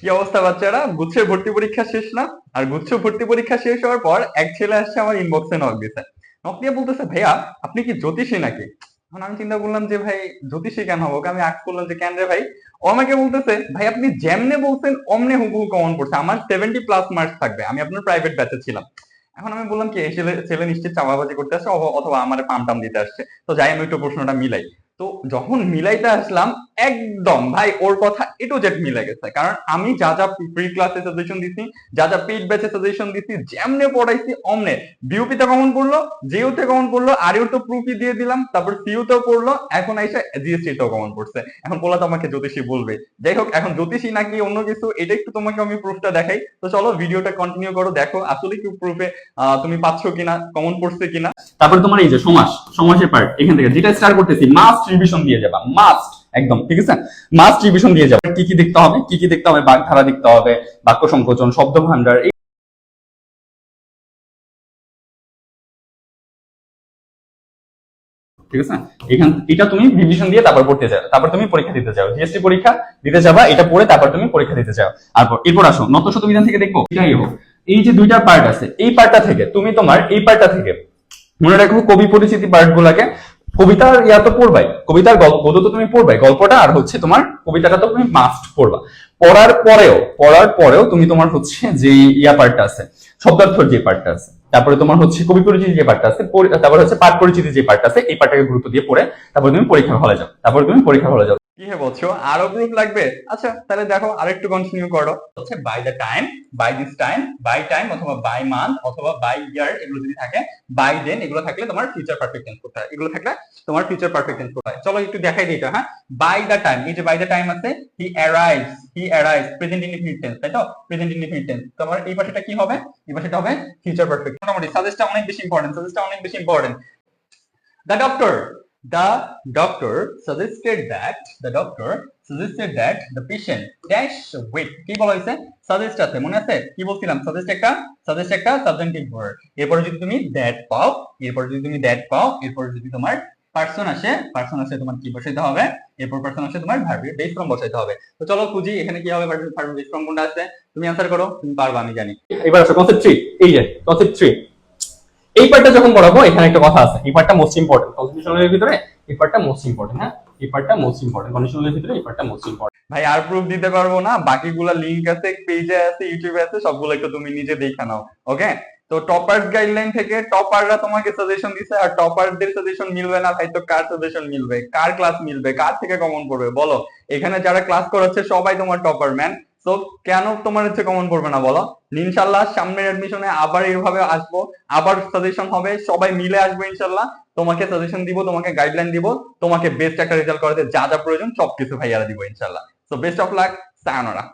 কি অবস্থা বাচ্চারা? গুচ্ছের ভর্তি পরীক্ষা শেষ না? আর গুচ্ছ ভর্তি পরীক্ষা শেষ হওয়ার পর এক ছেলে আসছে আমার ইনবক্সে নক দিছে নক দিয়ে বলতেছে, ভাইয়া, আপনি কি জ্যোতিষী নাকি? তখন আমি চিন্তা করলাম যে, ভাই, জ্যোতিষী কেন হব? আমি আজ করলাম যে, কেন রে ভাই? ও আমাকে বলতেছে, ভাই, আপনি যেমনে বলছেন, অমনে হুবহু কমন পড়ছে। আমার সেভেন্টি প্লাস মার্কস থাকবে। আমি আপনার প্রাইভেট ব্যাচে ছিলাম। এখন আমি বললাম কি, এই ছেলে ছেলে নিশ্চিত চাওয়াবাজি করতে আসছে, অথবা আমার পাম টাম দিতে আসছে। তো যাই আমি একটু প্রশ্নটা মিলাই। তো যখন মিলাইতে আসলাম, একদম, ভাই, ওর কথা এটু জেড মিলে গেছে। কারণ আমি যা যা প্রি ক্লাসে সাজেশন দিছি, যা যা পেড ব্যাচে সাজেশন দিছি, যেমনে পড়াইছি, অমনে। বিউপিতে কমন পড়ল জিওতে কমন পড়ল আরিও তো প্রুফই দিয়ে দিলাম, তারপর সিইউতেও পড়ল, এখন এসে জিএসটি তেও কমন পড়ছে এখন বলা তো আমাকে জ্যোতিষী বলবে। যাই হোক, এখন জ্যোতিষী নাকি অন্য কিছু, এটা একটু তোমাকে আমি প্রুফটা দেখাই। তো চলো ভিডিওটা কন্টিনিউ করো, দেখো, আসলে কি প্রুফে তুমি পাচ্ছ কিনা কমন পড়ছে কিনা। তারপরে তোমার এই যে সমাস, সমাসের পার্ট এখান থেকে, যেটা স্টার্ট করতেছি মাস্ট রিভিশন দিয়ে যাবা। মাস্ট একদম, ঠিক আছে? মাস্ট রিভিশন দিয়ে যাবা। কি কি দেখতে হবে? কি কি দেখতে হবে? বাগধারা দেখতে হবে, বাক্য সংকোচন, শব্দ ভান্ডার এটা তুমি রিভিশন দিয়ে তারপর পড়তে তারপর তুমি পরীক্ষা দিতে পরীক্ষা দিতে এটা তারপর তুমি পরীক্ষা দিতে আর থেকে হোক এই যে দুইটা পার্ট আছে, এই থেকে, তুমি তোমার এই থেকে, মনে রাখো কবি পরিচিতি পার্ট গুলাকে কবিতার ইয়া তো পড়বাই। কবিতার গদ্য তো তুমি পড়বাই। গল্পটা আর হচ্ছে তোমার কবিতাটা তো তুমি মাস্ট পড়বা। পড়ার পরেও পড়ার পরেও তুমি তোমার হচ্ছে যে ইয়া পার্টটা আছে, শব্দার্থর যে পার্টটা আছে, তারপরে তোমার হচ্ছে কবি পরিচিতি যে পার্টটা আছে তারপরে হচ্ছে পাঠ পরিচিতি যে পার্টটা আছে, এই পার্টটাকে গুরুত্ব দিয়ে পড়ে, তারপরে তুমি পরীক্ষা হলে যাও। তারপরে তুমি পরীক্ষা হলে যাও। কি হে বলছো? আরও প্রুফ লাগবে? আচ্ছা তাহলে দেখো আরেকটু কন্টিনিউ করো। হচ্ছে by the time by this time by time অথবা বাই মান্থ অথবা বাই ইয়ার এগুলো যদি থাকে বাই দেন এগুলো থাকলে তোমার ফিউচার পারফেক্ট টেন্স করতে হয়। এগুলো থাকলে তোমার ফিউচার পারফেক্ট টেন্স হয়। চলো একটু দেখাই দিই হ্যাঁ? বাই দ্য টাইম এই যে বাই দ্য টাইম আছে he arrives he arrives present indefinite tense তাই তো? প্রেজেন্ট ইনডিফিনিট টেন্স তোমার এই পাশেটা কি হবে? এই পাশেটা হবে ফিউচার পারফেক্ট মোটামুটি সাজেস্টটা অনেক বেশি ইম্পর্টেন্ট সাজেস্টটা অনেক বেশি important The doctor, the doctor suggested that, the doctor suggested that the patient dash wait কি বলা হয়েছে? সাজেস্ট আছে, মনে আছে? কি বলছিলাম? সাজেস্ট একটা সাজেস্ট একটা সাবজেক্টিভ ভার্ব এরপরে যদি তুমি দ্যাট পাও, এরপর যদি তুমি দ্যাট পাও, এরপর যদি তোমার পার্সন আসে পার্সন আসে তোমার কি বসাইতে হবে? এরপর পার্সন আসে তোমার ভার্বের বেস ফর্ম বসাইতে হবে। তো চলো খুঁজি এখানে কি হবে ভার্বের বেস ফর্ম কোনটা আছে? তুমি অ্যানসার করো, তুমি পারবা, আমি জানি। এবার আসো কনসেপ্ট থ্রি এই যে কনসেপ্ট থ্রি এই পার্টটা যখন পড়াবো, এখানে একটা কথা আছে। এই পার্টটা মোস্ট ইম্পর্টেন্ট কনস্টিটিউশনের ভিতরে এই পার্টটা মোস্ট ইম্পর্টেন্ট হ্যাঁ? এই পার্টটা মোস্ট ইম্পর্টেন্ট কন্ডিশনের ভিতরে এই পার্টটা মোস্ট ইম্পর্টেন্ট ভাই, আর প্রুফ দিতে পারব না। বাকিগুলা লিংক আছে পেজে আছে ইউটিউবে আছে সবগুলো একটু তুমি নিজে দেখে নাও ওকে তো টপার্স গাইডলাইন থেকে টপাররা তোমাকে সাজেশন দিছে, আর টপারদের সাজেশন মিলবে না ভাই তো কার সাজেশন মিলবে? কার ক্লাস মিলবে? কার থেকে কমন পড়বে? বলো। এখানে যারা ক্লাস করাচ্ছে, সবাই তোমার টপার ম্যান তো কেন তোমার হচ্ছে কমন পড়বে না বলো? ইনশাল্লাহ সামনের এডমিশনে আবার এইভাবে আসব, আবার সাজেশন হবে, সবাই মিলে আসব ইনশাল্লাহ তোমাকে সাজেশন দিব, তোমাকে গাইডলাইন দিব, তোমাকে বেস্ট একটা রেজাল্ট করাতে যা যা প্রয়োজন সবকিছু ভাইয়ারা দিব ইনশাল্লাহ তো বেস্ট অফ লাক সায়নরা